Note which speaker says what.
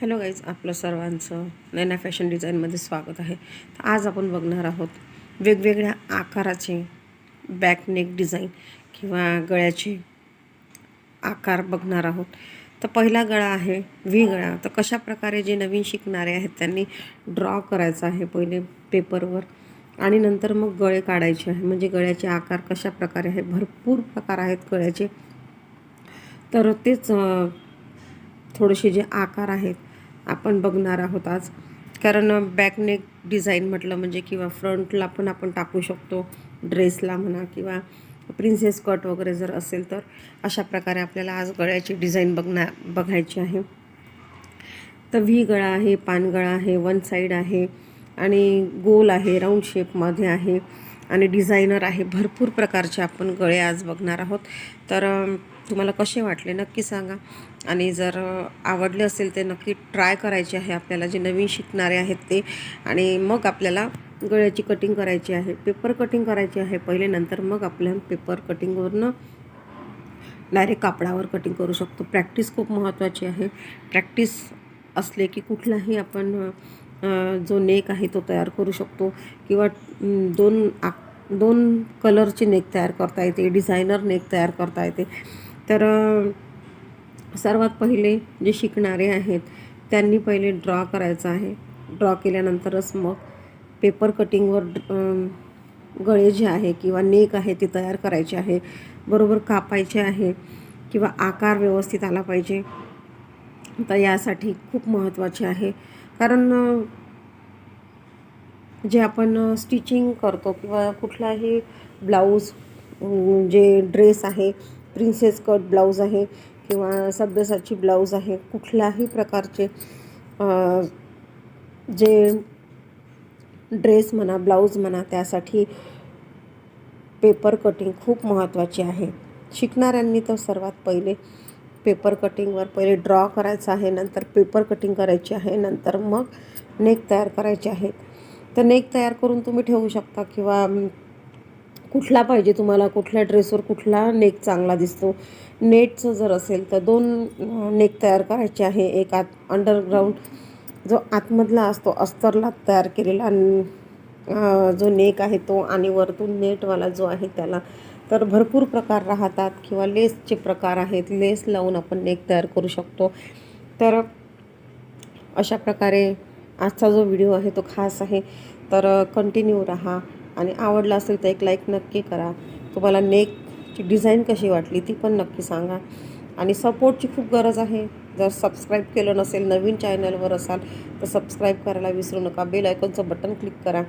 Speaker 1: Hello guys आपलं सर्वांचं नैना fashion डिझाईनमध्ये स्वागत आहे. तर आज आपण बघणार आहोत वेगवेगळ्या आकाराचे बॅक नेक डिझाईन किंवा गळ्याचे आकार बघणार आहोत. तर पहिला गळा आहे व्ही गळा. तर कशा प्रकारे जे नवीन शिकणारे आहेत त्यांनी ड्रॉ करायचं आहे पहिले पेपरवर आणि नंतर मग गळे काढायचे आहे. म्हणजे गळ्याचे आकार कशा प्रकारे आहे? भरपूर प्रकार आहेत गळ्याचे. तर तेच थोडेसे जे आकार आहेत आपण बघणार आहोत आज. कारण बॅकनेक डिझाईन म्हटलं म्हणजे किंवा फ्रंटला पण आपण टाकू शकतो. ड्रेसला म्हणा किंवा प्रिन्सेस कट वगैरे जर असेल तर अशा प्रकारे आपल्याला आज गळ्याची डिझाईन बघणार बघायची आहे. तर व्ही गळा आहे पानगळा आहे वन साईड आहे आणि गोल आहे राऊंड शेपमध्ये आहे आणि डिझायनर आहे. भरपूर प्रकारचे आपण गळे आज बघणार आहोत. तर तुम्हाला कसे वाटले नक्की सांगा. आणि जर आवडले असेल ते नक्की ट्राय करायचे आहे आपल्याला जे नवीन शिकणारे आहेत ते. आणि मग आपल्याला गळ्याची कटिंग करायची आहे पेपर कटिंग करायची आहे पहिले नंतर मग आपल्या पेपर कटिंगवरनं डायरेक्ट कापडावर कटिंग करू शकतो. प्रॅक्टिस खूप महत्त्वाची आहे. प्रॅक्टिस असले की कुठलाही आपण जो नेक आहे तो तयार करू शकतो. किंवा दोन आक दोन कलरचे नेक तयार करता येते. डिझायनर नेक तयार करता येते. तर सर्वात पहिले जे शिकणारे आहेत त्यांनी पहिले ड्रॉ करायचं आहे. ड्रॉ केल्यानंतरच मग पेपर कटिंगवर गळे जे आहे किंवा नेक आहे ते तयार करायचे आहे. बरोबर कापायचे आहे किंवा आकार व्यवस्थित आला पाहिजे. तर यासाठी खूप महत्त्वाचे आहे. कारण जे आपण स्टिचिंग करतो किंवा कुठलाही ब्लाऊज जे ड्रेस आहे प्रिन्सेस कट ब्लाऊज आहे किंवा सभ्यसाची ब्लाऊज आहे कुठल्याही प्रकारचे जे ड्रेस म्हणा ब्लाऊज म्हणा त्यासाठी पेपर कटिंग खूप महत्त्वाची आहे. शिकणाऱ्यांनी तर सर्वात पहिले पेपर कटिंगवर पहिले ड्रॉ करायचं आहे नंतर पेपर कटिंग करायची आहे नंतर मग नेक तयार करायचे आहे. तर नेक तयार करून तुम्ही ठेवू शकता किंवा कुठला पाहिजे तुम्हाला? कुठल्या ड्रेसवर कुठला नेक चांगला दिसतो? नेटचं जर असेल तर दोन नेक तयार करायचे आहे. एक आत अंडरग्राऊंड जो आतमधला असतो अस्तरला तयार केलेला जो नेक आहे तो आणि वरतून नेटवाला जो आहे त्याला तर भरपूर प्रकार राहतात किंवा लेसचे प्रकार आहेत. लेस लावून आपण नेक तयार करू शकतो. तर अशा प्रकारे आजचा जो व्हिडिओ आहे तो खास आहे. तर कंटिन्यू राहा. आणि आवडला असेल तर एक लाईक नक्की करा. तुम्हाला नेकची डिझाईन कशी वाटली ती पण नक्की सांगा. आणि सपोर्टची खूप गरज आहे. जर सबस्क्राईब केलं नसेल नवीन चॅनलवर असाल तर सबस्क्राईब करायला विसरू नका. बेल आयकॉनचं बटन क्लिक करा.